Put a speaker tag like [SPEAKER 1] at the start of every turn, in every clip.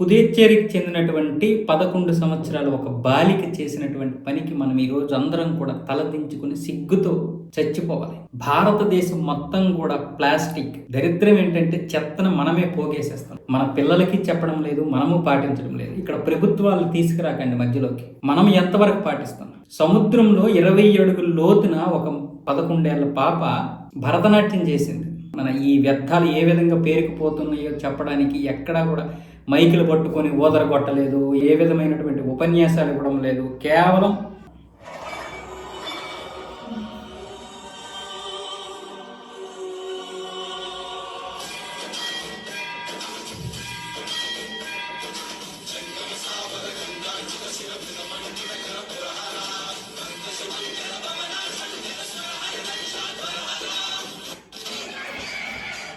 [SPEAKER 1] పుదేచ్చేరికి చెందినటువంటి పదకొండు సంవత్సరాలు ఒక బాలిక చేసినటువంటి పనికి మనం ఈ రోజు అందరం కూడా తలదించుకుని సిగ్గుతో చచ్చిపోవాలి. భారతదేశం మొత్తం కూడా ప్లాస్టిక్ దరిద్రం ఏంటంటే చెత్తను మనమే పోగేసేస్తాం. మన పిల్లలకి చెప్పడం లేదు మనము పాటించడం లేదు. ఇక్కడ ప్రభుత్వాలు తీసుకురాకండి మధ్యలోకి. మనం ఎంతవరకు పాటిస్తాం? సముద్రంలో ఇరవై అడుగుల లోతున ఒక పదకొండేళ్ళ పాప భరతనాట్యం చేసింది. మన ఈ వ్యర్థాలు ఏ విధంగా పేరుకుపోతున్నాయో చెప్పడానికి ఎక్కడా కూడా మైకులు పట్టుకొని ఊదర కొట్టలేదు ఏ విధమైనటువంటి ఉపన్యాసాలు ఇవ్వడం లేదు. కేవలం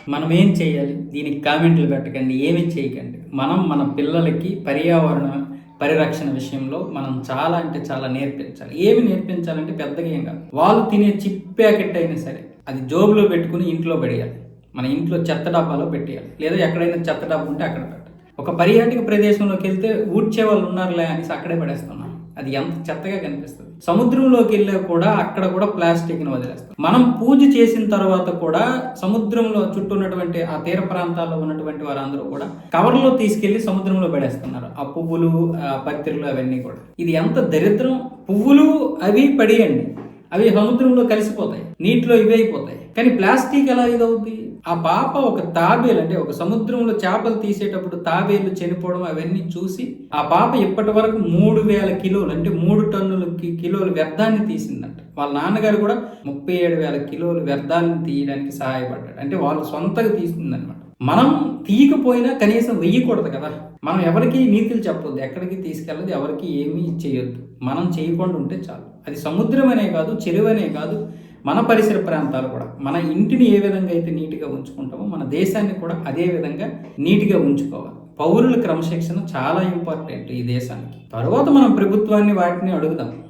[SPEAKER 1] మనం ఏం చేయాలి? దీనికి కామెంట్లు పెట్టకండి ఏమీ చేయకండి. మనం మన పిల్లలకి పర్యావరణ పరిరక్షణ విషయంలో మనం చాలా అంటే చాలా నేర్పించాలి. ఏమి నేర్పించాలంటే పెద్దగా ఏం కాదు. వాళ్ళు తినే చిప్ ప్యాకెట్ అయినా సరే అది జోబులో పెట్టుకుని ఇంట్లో పడేయాలి. మన ఇంట్లో చెత్త డబ్బాలో పెట్టేయాలి. లేదా ఎక్కడైనా చెత్త డబ్బా ఉంటే అక్కడ పెట్టాలి. ఒక పర్యాటక ప్రదేశంలోకి వెళ్తే ఊడ్చే వాళ్ళు ఉన్నారులే అనేసి అక్కడే పడేస్తున్నాం అది ఎంత చెత్తగా కనిపిస్తుంది. సముద్రంలోకి వెళ్ళా కూడా అక్కడ కూడా ప్లాస్టిక్ను వదిలేస్తాం. మనం పూజ చేసిన తర్వాత కూడా సముద్రంలో చుట్టూ ఉన్నటువంటి ఆ తీర ప్రాంతాల్లో ఉన్నటువంటి వారందరూ కూడా కవర్లో తీసుకెళ్ళి సముద్రంలో పడేస్తున్నారు. ఆ పువ్వులు ఆ పత్తిరులు అవన్నీ కూడా. ఇది ఎంత దరిద్రం. పువ్వులు అవి పడియండి. అవి సముద్రంలో కలిసిపోతాయి నీటిలో ఇవైపోతాయి. అయిపోతాయి కానీ ప్లాస్టిక్ ఎలా ఇదవుద్ది? ఆ పాప ఒక తాబేలు అంటే ఒక సముద్రంలో చేపలు తీసేటప్పుడు తాబేలు చనిపోవడం అవన్నీ చూసి ఆ పాప ఇప్పటి వరకు మూడు వేల కిలోలు అంటే మూడు టన్నుల కిలోల కిలోలు వ్యర్థాన్ని తీసిందంట. వాళ్ళ నాన్నగారు కూడా ముప్పై ఏడు వేల కిలోలు వ్యర్థాన్ని తీయడానికి సహాయపడ్డాడు. అంటే వాళ్ళు సొంతగా తీసిందనమాట మనం తీయకపోయినా కనీసం వెయ్యకూడదు కదా. మనం ఎవరికి నీతులు చెప్పొద్దు ఎక్కడికి తీసుకెళ్ళదు ఎవరికి ఏమీ చేయొద్దు. మనం చేయకుండా ఉంటే చాలు. అది సముద్రం అనే కాదు చెరువు అనే కాదు మన పరిసర ప్రాంతాలు కూడా. మన ఇంటిని ఏ విధంగా అయితే నీట్గా ఉంచుకుంటామో మన దేశాన్ని కూడా అదే విధంగా నీట్గా ఉంచుకోవాలి. పౌరుల క్రమశిక్షణ చాలా ఇంపార్టెంట్ ఈ దేశానికి. తర్వాత మనం ప్రభుత్వాన్ని వాటిని అడుగుదాం.